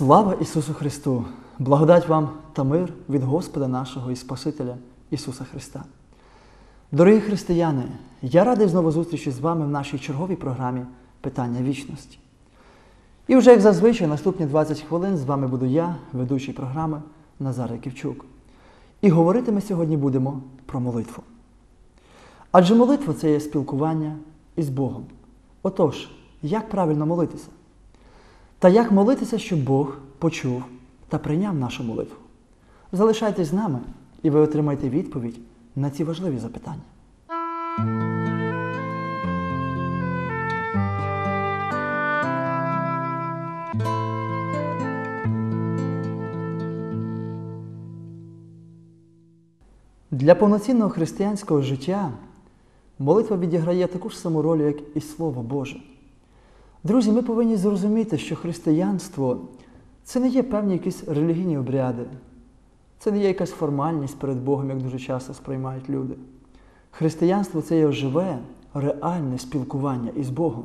Слава Ісусу Христу! Благодать вам та мир від Господа нашого і Спасителя Ісуса Христа. Дорогі християни, я радий знову зустрічі з вами в нашій черговій програмі Питання вічності. І вже, як зазвичай, наступні 20 хвилин з вами буду я, ведучий програми Назар Яківчук. І говорити ми сьогодні будемо про молитву. Адже молитва це є спілкування із Богом. Отож, як правильно молитися? Та як молитися, щоб Бог почув та прийняв нашу молитву? Залишайтесь з нами, і ви отримаєте відповідь на ці важливі запитання. Для повноцінного християнського життя молитва відіграє таку ж саму роль, як і Слово Боже. Друзі, ми повинні зрозуміти, що християнство це не є певні якісь релігійні обряди, це не є якась формальність перед Богом, як дуже часто сприймають люди. Християнство це є живе, реальне спілкування із Богом.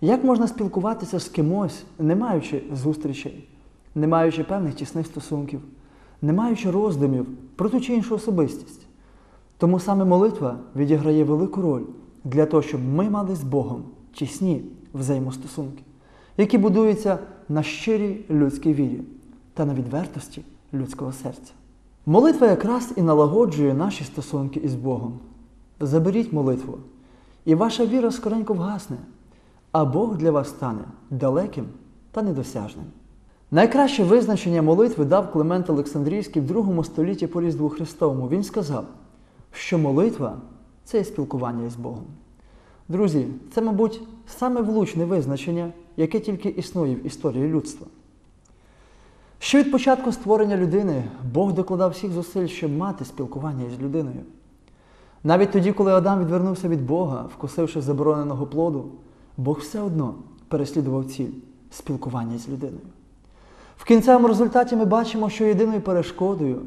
Як можна спілкуватися з кимось, не маючи зустрічей, не маючи певних тісних стосунків, не маючи роздумів про ту чи іншу особистість? Тому саме молитва відіграє велику роль для того, щоб ми мали з Богом тісні взаємостосунки, які будуються на щирій людській вірі та на відвертості людського серця. Молитва якраз і налагоджує наші стосунки із Богом. Заберіть молитву, і ваша віра скоренько вгасне, а Бог для вас стане далеким та недосяжним. Найкраще визначення молитви дав Климент Олександрійський в другому столітті по Різдву Христовому. Він сказав, що молитва це є спілкування із Богом. Друзі, це, мабуть, саме влучне визначення, яке тільки існує в історії людства. Ще від початку створення людини Бог докладав всіх зусиль, щоб мати спілкування із людиною. Навіть тоді, коли Адам відвернувся від Бога, вкусивши забороненого плоду, Бог все одно переслідував ціль спілкування з людиною. В кінцевому результаті ми бачимо, що єдиною перешкодою,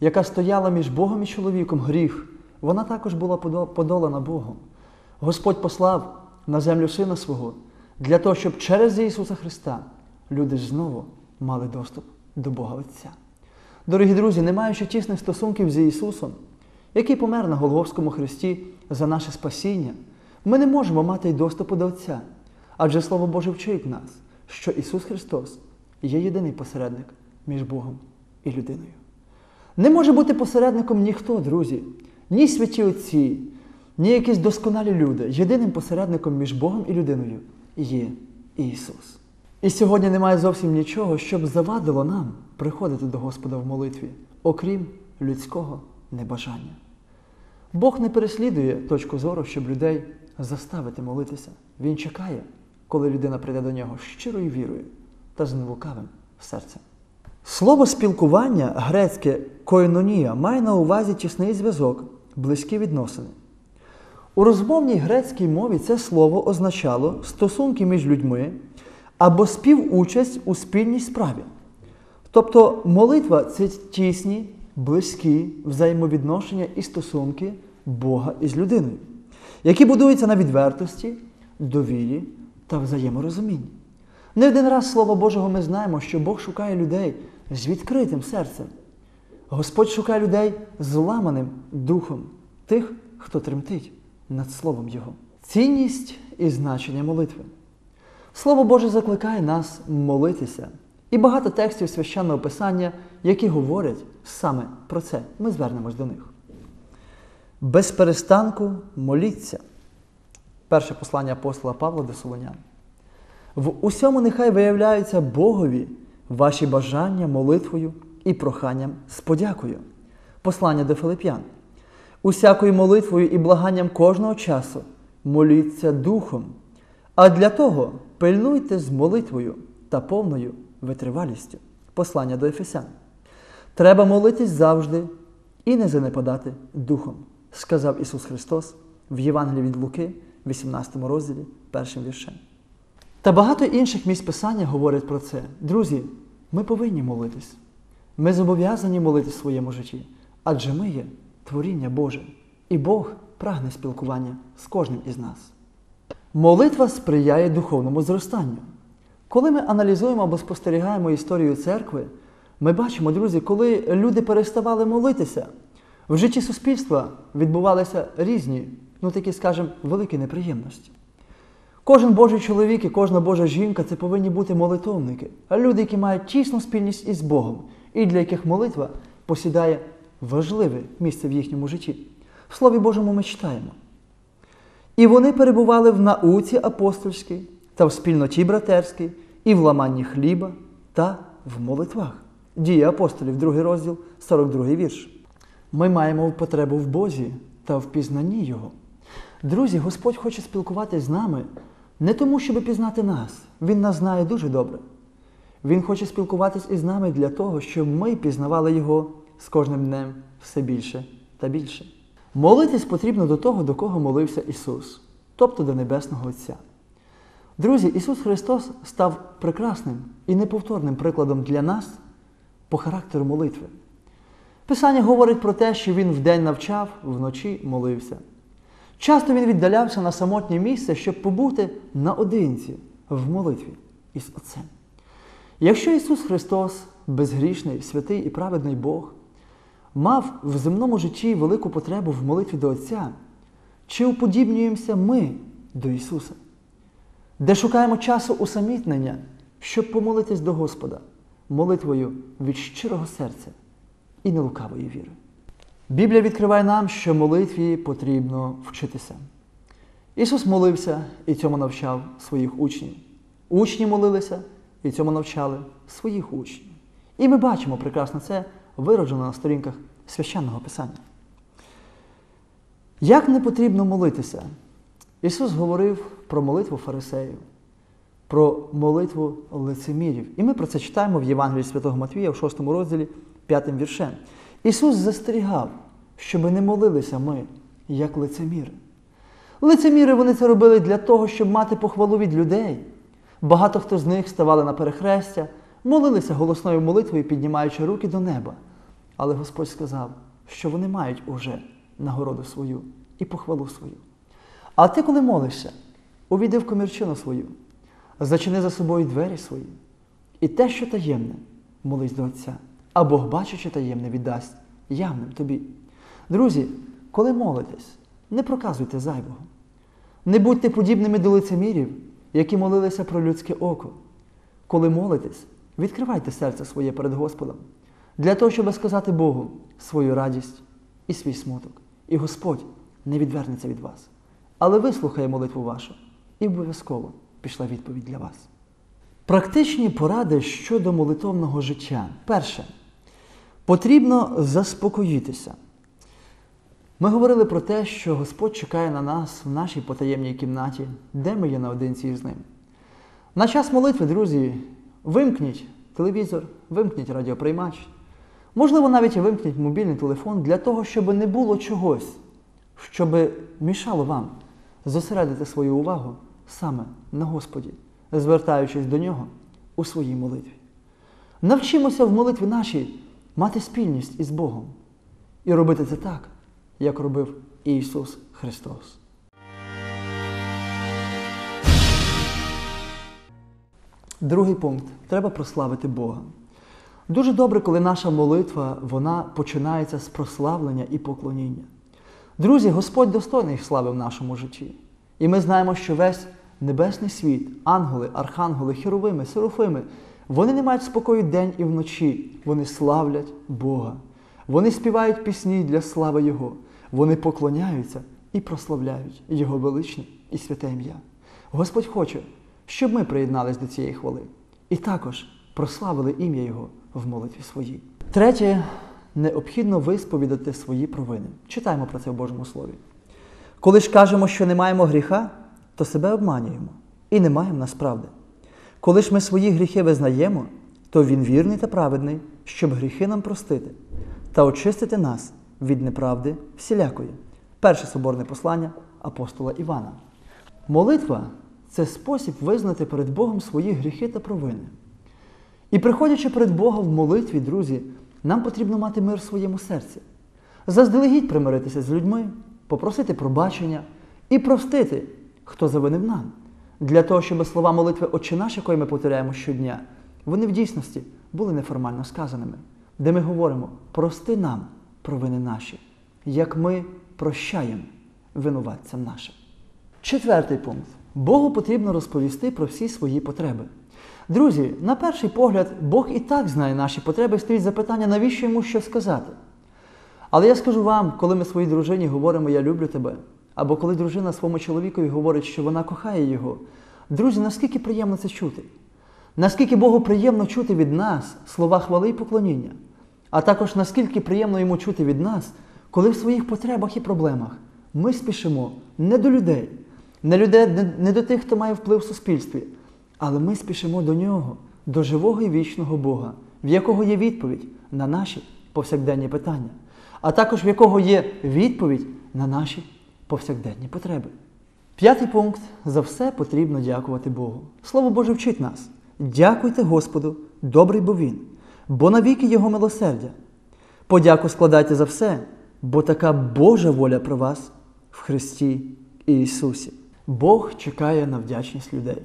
яка стояла між Богом і чоловіком, гріх, вона також була подолана Богом. Господь послав на землю Сина свого для того, щоб через Ісуса Христа люди знову мали доступ до Бога Отця. Дорогі друзі, не маючи тісних стосунків з Ісусом, який помер на Голговському Христі за наше спасіння, ми не можемо мати й доступу до Отця. Адже Слово Боже вчить нас, що Ісус Христос є єдиний посередник між Богом і людиною. Не може бути посередником ніхто, друзі, ні святі Отці, ні якісь досконалі люди. Єдиним посередником між Богом і людиною є Ісус. І сьогодні немає зовсім нічого, щоб завадило нам приходити до Господа в молитві, окрім людського небажання. Бог не переслідує точку зору, щоб людей заставити молитися. Він чекає, коли людина прийде до нього щирою вірою та з нелукавим серцем. Слово спілкування грецьке коїнонія має на увазі тісний зв'язок, близькі відносини. У розмовній грецькій мові це слово означало стосунки між людьми або співучасть у спільній справі. Тобто молитва це тісні, близькі взаємовідношення і стосунки Бога із людиною, які будуються на відвертості, довірі та взаєморозумінні. Не один раз Слово Божого ми знаємо, що Бог шукає людей з відкритим серцем. Господь шукає людей з ламаним духом, тих, хто тремтить над Словом Його. Цінність і значення молитви. Слово Боже закликає нас молитися. І багато текстів священного писання, які говорять саме про це. Ми звернемось до них. Без перестанку моліться. Перше послання апостола Павла до Солонян. В усьому нехай виявляються Богові ваші бажання молитвою і проханням з подякою. Послання до Филип'ян. Усякою молитвою і благанням кожного часу моліться Духом. А для того пильнуйте з молитвою та повною витривалістю. Послання до Ефесян. Треба молитись завжди і не занепадати Духом, сказав Ісус Христос в Євангелії від Луки, 18 розділі, першим віршем. Та багато інших місць Писання говорять про це. Друзі, ми повинні молитись. Ми зобов'язані молити в своєму житті, адже ми є творіння Боже, і Бог прагне спілкування з кожним із нас. Молитва сприяє духовному зростанню. Коли ми аналізуємо або спостерігаємо історію церкви, ми бачимо, друзі, коли люди переставали молитися, в житті суспільства відбувалися різні, ну такі, скажімо, великі неприємності. Кожен Божий чоловік і кожна Божа жінка це повинні бути молитовники, люди, які мають тісну спільність із Богом, і для яких молитва посідає важливе місце в їхньому житті. В Слові Божому ми читаємо. І вони перебували в науці апостольській та в спільноті братерській, і в ламанні хліба та в молитвах. Дії апостолів, другий розділ, 42 вірш. Ми маємо потребу в Бозі та в пізнанні Його. Друзі, Господь хоче спілкуватися з нами не тому, щоб пізнати нас. Він нас знає дуже добре. Він хоче спілкуватись із нами для того, щоб ми пізнавали Його з кожним днем все більше та більше. Молитись потрібно до того, до кого молився Ісус, тобто до Небесного Отця. Друзі, Ісус Христос став прекрасним і неповторним прикладом для нас по характеру молитви. Писання говорить про те, що Він вдень навчав, вночі молився. Часто він віддалявся на самотнє місце, щоб побути наодинці в молитві із Отцем. Якщо Ісус Христос, безгрішний, святий і праведний Бог, мав в земному житті велику потребу в молитві до Отця, чи уподібнюємося ми до Ісуса, де шукаємо часу усамітнення, щоб помолитись до Господа молитвою від щирого серця і нелукавої віри? Біблія відкриває нам, що молитві потрібно вчитися. Ісус молився і цьому навчав своїх учнів. Учні молилися і цьому навчали своїх учнів. І ми бачимо прекрасно це вироджено на сторінках священного Писання. Як не потрібно молитися? Ісус говорив про молитву фарисеїв, про молитву лицемірів. І ми про це читаємо в Євангелії Святого Матвія в 6 розділі 5 віршем. Ісус застерігав, щоби не молилися ми, як лицеміри. Лицеміри вони це робили для того, щоб мати похвалу від людей. Багато хто з них ставали на перехрестя, молилися голосною молитвою, піднімаючи руки до неба. Але Господь сказав, що вони мають уже нагороду свою і похвалу свою. А ти, коли молишся, увійди в комірчину свою, зачини за собою двері свої, і те, що таємне, молись до Отця, а Бог, бачачи таємне, віддасть явним тобі. Друзі, коли молитесь, не проказуйте зайвого. Не будьте подібними до лицемірів, які молилися про людське око. Коли молитесь, відкривайте серце своє перед Господом, для того, щоб сказати Богу свою радість і свій смуток. І Господь не відвернеться від вас. Але вислухає молитву вашу, і обов'язково пішла відповідь для вас. Практичні поради щодо молитовного життя. Перше. Потрібно заспокоїтися. Ми говорили про те, що Господь чекає на нас в нашій потаємній кімнаті, де ми є наодинці з ним. На час молитви, друзі, вимкніть телевізор, вимкніть радіоприймач. Можливо, навіть вимкніть мобільний телефон для того, щоб не було чогось, щоб мішало вам зосередити свою увагу саме на Господі, звертаючись до нього у своїй молитві. Навчимося в молитві нашій мати спільність із Богом і робити це так, як робив Ісус Христос. Другий пункт треба прославити Бога. Дуже добре, коли наша молитва вона починається з прославлення і поклоніння. Друзі, Господь достойний слави в нашому житті. І ми знаємо, що весь небесний світ, ангели, архангели, херовими, серафими, вони не мають спокою день і вночі. Вони славлять Бога. Вони співають пісні для слави Його. Вони поклоняються і прославляють Його величне і святе ім'я. Господь хоче, щоб ми приєднались до цієї хвали і також прославили ім'я Його в молитві своїй. Третє, необхідно висповідати свої провини. Читаємо про це в Божому Слові. Коли ж кажемо, що не маємо гріха, то себе обманюємо і не маємо насправди. Коли ж ми свої гріхи визнаємо, то Він вірний та праведний, щоб гріхи нам простити та очистити нас від неправди всілякої. Перше соборне послання апостола Івана. Молитва це спосіб визнати перед Богом свої гріхи та провини. І приходячи перед Бога в молитві, друзі, нам потрібно мати мир в своєму серці, заздалегідь примиритися з людьми, попросити пробачення і простити, хто завинив нам. для того, щоб слова молитви Отче наш, якої ми повторяємо щодня, вони в дійсності були неформально сказаними, де ми говоримо прости нам провини наші, як ми прощаємо винуватцям нашим. Четвертий пункт. Богу потрібно розповісти про всі свої потреби. Друзі, на перший погляд, Бог і так знає наші потреби, стоїть запитання, навіщо йому що сказати. Але я скажу вам, коли ми своїй дружині говоримо Я люблю тебе, або коли дружина своєму чоловікові говорить, що вона кохає його, друзі, наскільки приємно це чути? Наскільки Богу приємно чути від нас слова хвали і поклоніння, а також наскільки приємно йому чути від нас, коли в своїх потребах і проблемах ми спішимо не до людей, не, людей, не до тих, хто має вплив в суспільстві, але ми спішимо до нього, до живого і вічного Бога, в якого є відповідь на наші повсякденні питання, а також в якого є відповідь на наші повсякденні потреби. П'ятий пункт за все потрібно дякувати Богу. Слово Боже вчить нас. Дякуйте Господу, добрий бо Він, бо навіки Його милосердя. Подяку складайте за все, бо така Божа воля про вас в Христі Ісусі. Бог чекає на вдячність людей.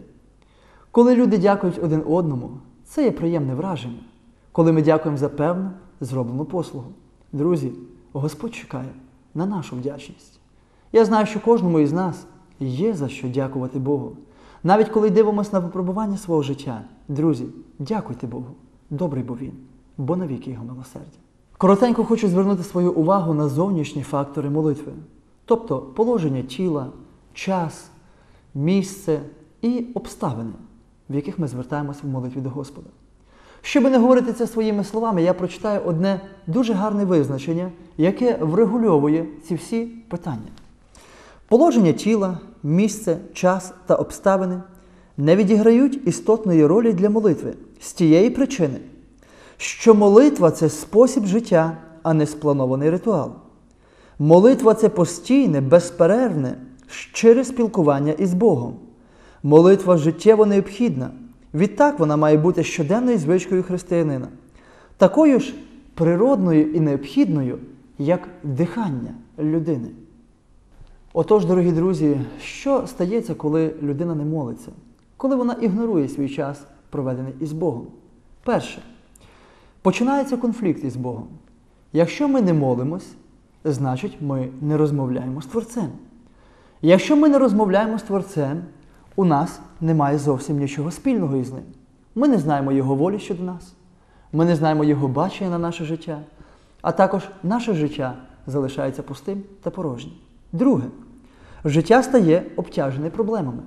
Коли люди дякують один одному, це є приємне враження. Коли ми дякуємо за певну зроблену послугу. Друзі, Господь чекає на нашу вдячність. Я знаю, що кожному із нас є за що дякувати Богу. Навіть коли дивимося на випробування свого життя, друзі, дякуйте Богу, добрий бо Він, бо навіки Його милосердя. Коротенько хочу звернути свою увагу на зовнішні фактори молитви, тобто положення тіла, час, місце і обставини, в яких ми звертаємося в молитві до Господа. Щоб не говорити це своїми словами, я прочитаю одне дуже гарне визначення, яке врегульовує ці всі питання. Положення тіла, місце, час та обставини не відіграють істотної ролі для молитви з тієї причини, що молитва це спосіб життя, а не спланований ритуал. Молитва це постійне, безперервне, щире спілкування із Богом. Молитва життєво необхідна. Відтак вона має бути щоденною звичкою християнина, такою ж природною і необхідною, як дихання людини. Отож, дорогі друзі, що стається, коли людина не молиться, коли вона ігнорує свій час, проведений із Богом? Перше, починається конфлікт із Богом. Якщо ми не молимось, значить ми не розмовляємо з Творцем. Якщо ми не розмовляємо з Творцем, у нас немає зовсім нічого спільного із ним. Ми не знаємо Його волі щодо нас, ми не знаємо Його бачення на наше життя, а також наше життя залишається пустим та порожнім. Друге, життя стає обтяжене проблемами.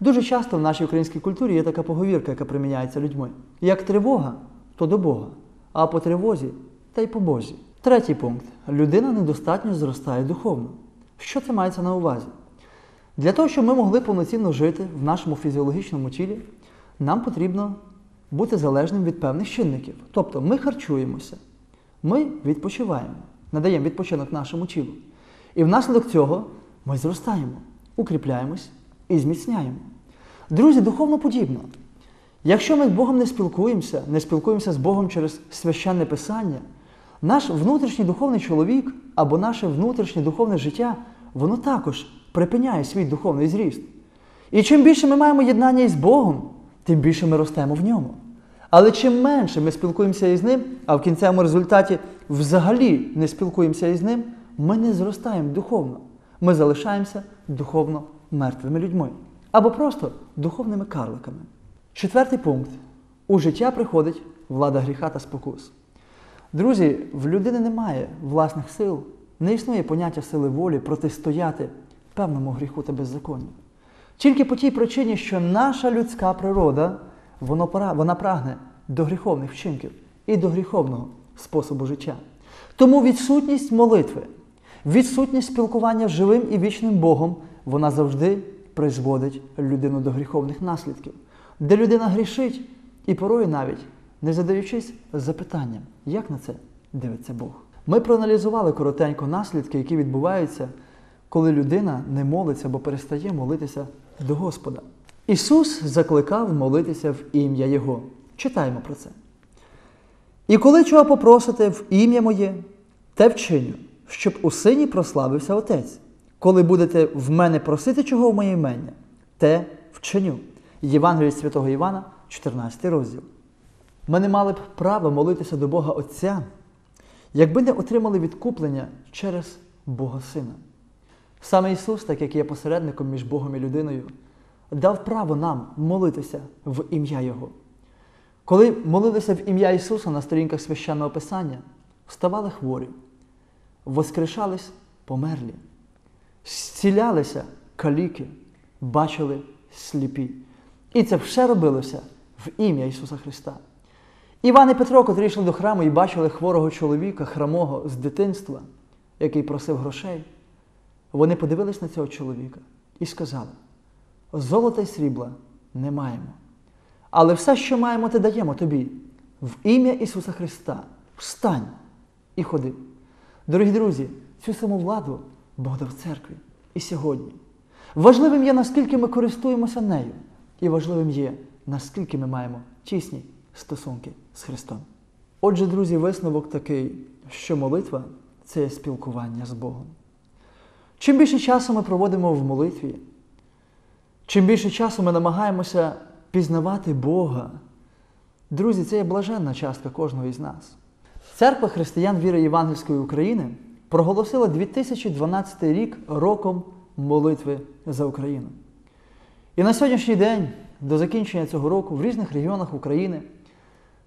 Дуже часто в нашій українській культурі є така поговірка, яка приміняється людьми. Як тривога, то до Бога, а по тривозі та й по Бозі. Третій пункт. Людина недостатньо зростає духовно. Що це мається на увазі? Для того, щоб ми могли повноцінно жити в нашому фізіологічному тілі, нам потрібно бути залежним від певних чинників. Тобто ми харчуємося, ми відпочиваємо, надаємо відпочинок нашому тілу. І внаслідок цього ми зростаємо, укріпляємось і зміцняємо. Друзі, духовно подібно. Якщо ми з Богом не спілкуємося, не спілкуємося з Богом через священне Писання, наш внутрішній духовний чоловік або наше внутрішнє духовне життя, воно також припиняє свій духовний зріст. І чим більше ми маємо єднання із Богом, тим більше ми ростемо в ньому. Але чим менше ми спілкуємося із ним, а в кінцевому результаті взагалі не спілкуємося із ним, ми не зростаємо духовно. Ми залишаємося духовно мертвими людьми або просто духовними карликами. Четвертий пункт. У життя приходить влада гріха та спокус. Друзі, в людини немає власних сил, не існує поняття сили волі протистояти певному гріху та беззаконню. Тільки по тій причині, що наша людська природа вона прагне до гріховних вчинків і до гріховного способу життя. Тому відсутність молитви, відсутність спілкування з живим і вічним Богом, вона завжди призводить людину до гріховних наслідків, де людина грішить і порою навіть не задаючись запитанням, як на це дивиться Бог. Ми проаналізували коротенько наслідки, які відбуваються, коли людина не молиться або перестає молитися до Господа. Ісус закликав молитися в ім'я Його. Читаємо про це. І коли чого попросите в ім'я моє, те вчиню, щоб у сині прославився Отець. Коли будете в мене просити чого в моє імення, те вченню. Євангелії святого Івана, 14 розділ. Ми не мали б права молитися до Бога Отця, якби не отримали відкуплення через Бога Сина. Саме Ісус, так як є посередником між Богом і людиною, дав право нам молитися в ім'я Його. Коли молилися в ім'я Ісуса на сторінках священного Писання, вставали хворі, воскрешались померлі, зцілялися каліки, бачили сліпі. І це все робилося в ім'я Ісуса Христа. Іван і Петро, котрі йшли до храму і бачили хворого чоловіка, храмого з дитинства, який просив грошей, вони подивились на цього чоловіка і сказали: золота й срібла не маємо. Але все, що маємо, те даємо тобі. В ім'я Ісуса Христа. Встань і ходи. Дорогі друзі, цю саму владу Бог дав церкві і сьогодні. Важливим є, наскільки ми користуємося нею, і важливим є, наскільки ми маємо тісні стосунки з Христом. Отже, друзі, висновок такий, що молитва це спілкування з Богом. Чим більше часу ми проводимо в молитві, чим більше часу ми намагаємося пізнавати Бога, друзі, це є блаженна частка кожного із нас. Церква християн віри Євангельської України проголосила 2012 рік роком молитви за Україну. І на сьогоднішній день, до закінчення цього року, в різних регіонах України,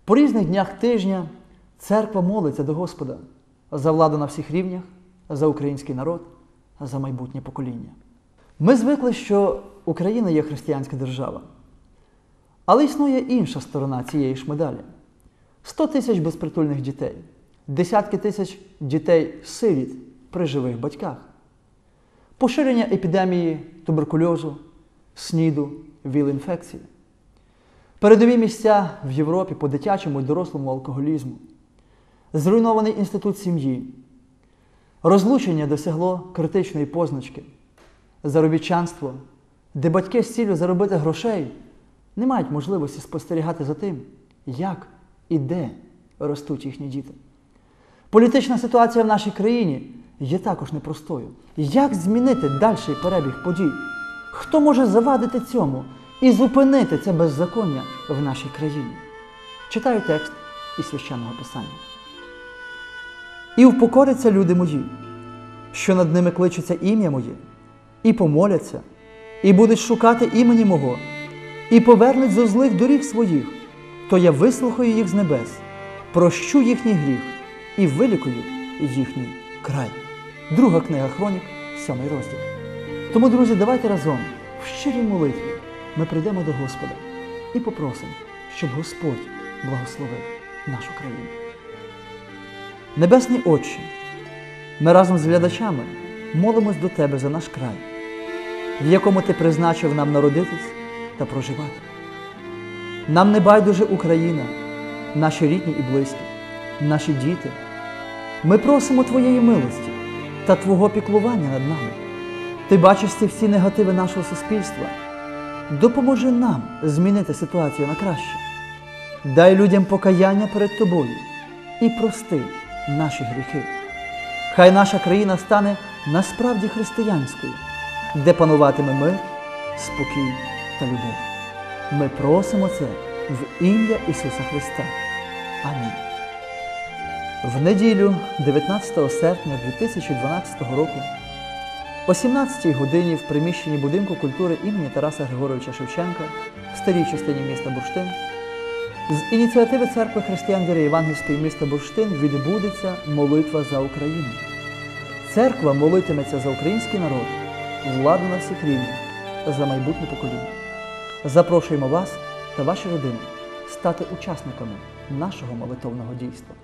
по різних днях тижня церква молиться до Господа за владу на всіх рівнях, за український народ, за майбутнє покоління. Ми звикли, що Україна є християнська держава. Але існує інша сторона цієї ж медалі: 100 тисяч безпритульних дітей, десятки тисяч дітей-сиріт при живих батьках, поширення епідемії туберкульозу, сніду, віл-інфекції, передові місця в Європі по дитячому і дорослому алкоголізму, зруйнований інститут сім'ї, розлучення досягло критичної позначки, заробітчанство, де батьки з ціллю заробити грошей не мають можливості спостерігати за тим, як і де ростуть їхні діти. Політична ситуація в нашій країні є також непростою. Як змінити дальший перебіг подій? Хто може завадити цьому і зупинити це беззаконня в нашій країні? Читаю текст із священного писання. І впокоряться люди мої, що над ними кличеться ім'я моє, і помоляться, і будуть шукати імені мого, і повернуть зо злих доріг своїх, то я вислухаю їх з небес, прощу їхній гріх і вилікую їхній край. Друга книга Хронік, сьомий розділ. Тому, друзі, давайте разом в щирій молитві ми прийдемо до Господа і попросимо, щоб Господь благословив нашу країну. Небесний Отче, ми разом з глядачами молимось до Тебе за наш край, в якому Ти призначив нам народитись та проживати. Нам не байдуже Україна, наші рідні і близькі, наші діти. Ми просимо Твоєї милості та Твого піклування над нами. Ти бачиш ці всі негативи нашого суспільства. Допоможи нам змінити ситуацію на краще. Дай людям покаяння перед Тобою і прости наші гріхи. Хай наша країна стане насправді християнською, де пануватиме мир, спокій та любов. Ми просимо це в ім'я Ісуса Христа. Амінь. В неділю, 19 серпня 2012 року, о 17 годині в приміщенні будинку культури імені Тараса Григоровича Шевченка в старій частині міста Бурштин з ініціативи церкви християн віри Євангельської міста Бурштин відбудеться молитва за Україну. Церква молитиметься за український народ, владу на всіх рівнях, за майбутнє покоління. Запрошуємо вас та ваші родини стати учасниками нашого молитовного дійства.